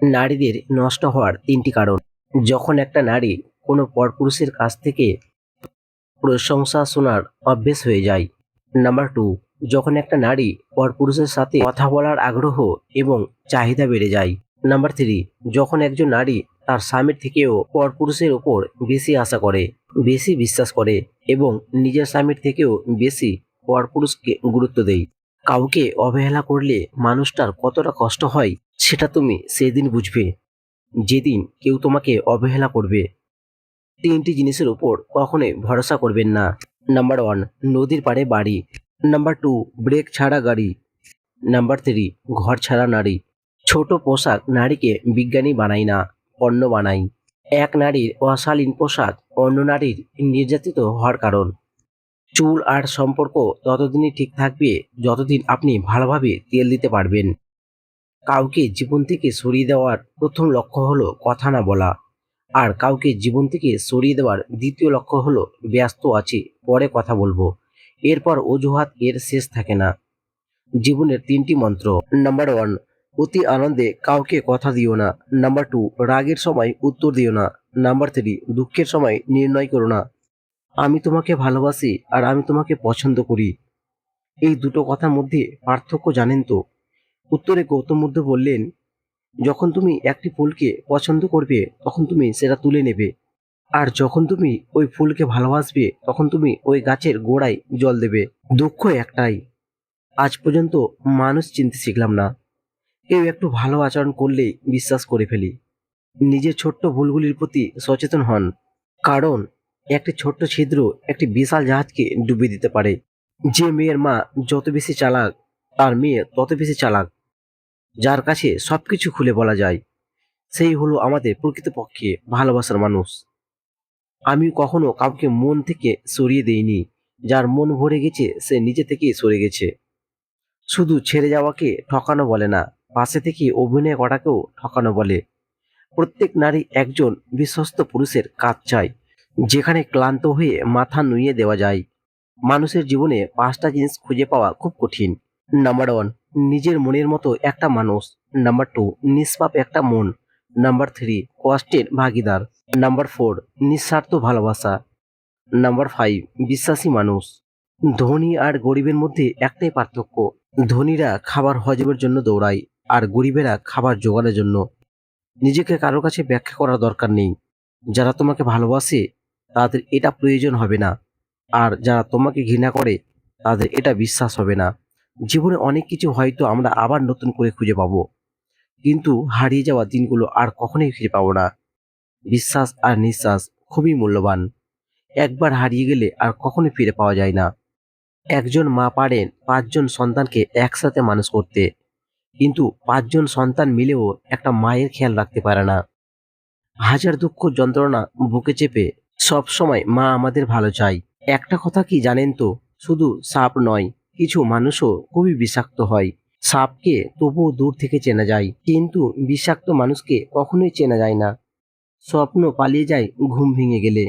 নারীদের নষ্ট হওয়ার তিনটি কারণ। যখন একটা নারী কোনো পরপুরুষের কাছ থেকে প্রশংসা শোনার অভ্যেস হয়ে যায়, নাম্বার টু, যখন একটা নারী পরপুরুষের সাথে কথা বলার আগ্রহ এবং চাহিদা বেড়ে যায়। নাম্বার থ্রি, যখন একজন নারী তার স্বামীর থেকেও পরপুরুষের ওপর বেশি আশা করে, বেশি বিশ্বাস করে এবং নিজের স্বামীর থেকেও বেশি পরপুরুষকে গুরুত্ব দেয়। কাউকে অবহেলা করলে মানুষটার কতটা কষ্ট হয়, সেটা তুমি সেদিন বুঝবে। যেদিন কেউ তোমাকে অবহেলা করবে। তিনটি জিনিসের উপর কখনোই ভরসা করবেন না। নাম্বার ওয়ান, নদীর পাড়ে বাড়ি। নাম্বার টু, ব্রেক ছাড়া গাড়ি। নাম্বার থ্রি, ঘর ছাড়া নারী। ছোট পোশাক নারীকে বিজ্ঞানী বানায় না পণ্য বানাই। এক নারীর অশালীন পোশাক অন্য নারীর নির্যাতিত হওয়ার কারণ। চুল আর সম্পর্ক ততদিনই ঠিক থাকবে, যতদিন আপনি ভালোভাবে তেল দিতে পারবেন। কাউকে জীবন থেকে সরিয়ে দেওয়ার প্রথম লক্ষ্য হলো কথা না বলা। আর কাউকে জীবন থেকে সরিয়ে দেওয়ার দ্বিতীয় লক্ষ্য হলো ব্যস্ত আছি, পরে কথা বলব। এরপর অজুহাত এর শেষ থাকে না। জীবনের তিনটি মন্ত্র। নাম্বার ওয়ান, অতি আনন্দে কাউকে কথা দিও না। নাম্বার টু, রাগের সময় উত্তর দিও না। নাম্বার থ্রি, দুঃখের সময় নির্ণয় করো না। আমি তোমাকে ভালোবাসি আর আমি তোমাকে পছন্দ করি। এই দুটো কথার মধ্যে পার্থক্য জানেন তো? উত্তরে গৌতম বুদ্ধ বললেন, যখন তুমি একটি ফুলকে পছন্দ করবে, তখন তুমি সেটা তুলে নেবে। আর যখন তুমি ওই ফুলকে ভালোবাসবে, তখন তুমি ওই গাছের গোড়ায় জল দেবে। দুঃখ একটাই। আজ পর্যন্ত মানুষ চিনতে শিখলাম না। কেউ একটু ভালো আচরণ করলেই বিশ্বাস করে ফেলি। নিজের ছোট্ট ভুলগুলির প্রতি সচেতন হন। কারণ একটি ছোট্ট ছিদ্র একটি বিশাল জাহাজকে ডুবিয়ে দিতে পারে। যে মেয়ের মা যত বেশি চালাক, তার মেয়ে তত বেশি চালাক। যার কাছে সব কিছু খুলে বলা যায়, সেই হলো আমাদের প্রকৃতপক্ষে ভালোবাসার মানুষ। আমি কখনো কাউকে মন থেকে সরিয়ে দেইনি, যার মন ভরে গেছে, সে নিজে থেকেই সরে গেছে। শুধু ছেড়ে যাওয়াকে ঠকানো বলে না, পাশে থেকে অভিনয় করাকেও ঠকানো বলে। প্রত্যেক নারী একজন বিশ্বস্ত পুরুষের কাজ চায়। যেখানে ক্লান্ত হয়ে মাথা নুইয়ে দেওয়া যায়। মানুষের জীবনে পাঁচটা জিনিস খুঁজে পাওয়া খুব কঠিন। নাম্বার ওয়ান নিজের মনের মতো একটা মানুষ। নাম্বার টু নিষ্পাপ একটা মন। নাম্বার থ্রি কষ্টের ভাগিদার। নাম্বার ফোর নিঃস্বার্থ ভালোবাসা। নাম্বার ফাইভ বিশ্বাসী মানুষ। ধনী আর গরিবের মধ্যে একটাই পার্থক্য। ধনীরা খাবার হজমের জন্য দৌড়ায় আর গরিবেরা খাবার জোগানোর জন্য। নিজেকে কারও কাছে ব্যাখ্যা করার দরকার নেই। যারা তোমাকে ভালোবাসে তাদের এটা প্রয়োজন হবে না। আর যারা তোমাকে ঘৃণা করে, তাদের এটা বিশ্বাস হবে না। জীবনে অনেক কিছু হয়তো আমরা আবার নতুন করে খুঁজে পাবো। কিন্তু হারিয়ে যাওয়া দিনগুলো আর কখনোই ফিরে পাবো না। বিশ্বাস আর নিঃশ্বাস খুবই মূল্যবান। একবার হারিয়ে গেলে আর কখনোই ফিরে পাওয়া যায় না। একজন মা পারেন পাঁচজন সন্তানকে একসাথে মানুষ করতে। কিন্তু পাঁচজন সন্তান মিলেও একটা মায়ের খেয়াল রাখতে পারে না। হাজার দুঃখ যন্ত্রণা বুকে চেপে সব সময় মা আমাদের ভালো চাই একটা কথা কি জানেন তো? শুধু সাপ নয়, কিছু মানুষও খুবই বিষাক্ত হয়। সাপকে তবুও দূর থেকে চেনা যায়, কিন্তু বিষাক্ত মানুষকে কখনোই চেনা যায় না। স্বপ্ন পালিয়ে যায় ঘুম ভেঙে গেলে,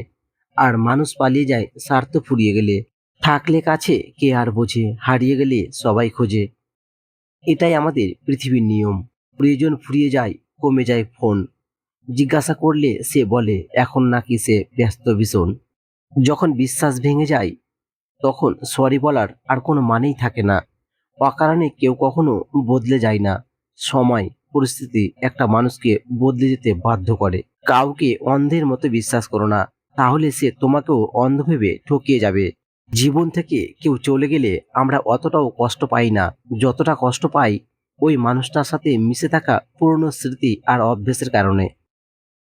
আর মানুষ পালিয়ে যায় স্বার্থ ফুরিয়ে গেলে। থাকলে কাছে কে আর বোঝে, হারিয়ে গেলে সবাই খোঁজে। এটাই আমাদের পৃথিবীর নিয়ম। প্রয়োজন ফুরিয়ে যায়, কমে যায় ফোন। জিজ্ঞাসা করলে সে বলে, এখন নাকি সে ব্যস্ত ভীষণ। যখন বিশ্বাস ভেঙে যায়, তখন সরি বলার আর কোনো মানেই থাকে না। অকারণে কেউ কখনো বদলে যায় না। সময়, পরিস্থিতি একটা মানুষকে বদলে যেতে বাধ্য করে। কাউকে অন্ধের মতো বিশ্বাস করো না, তাহলে সে তোমাকেও অন্ধ ভেবে ঠকিয়ে যাবে। জীবন থেকে কেউ চলে গেলে আমরা অতটাও কষ্ট পাই না। যতটা কষ্ট পাই, ওই মানুষটার সাথে মিশে থাকা পুরনো স্মৃতি আর অভ্যেসের কারণে।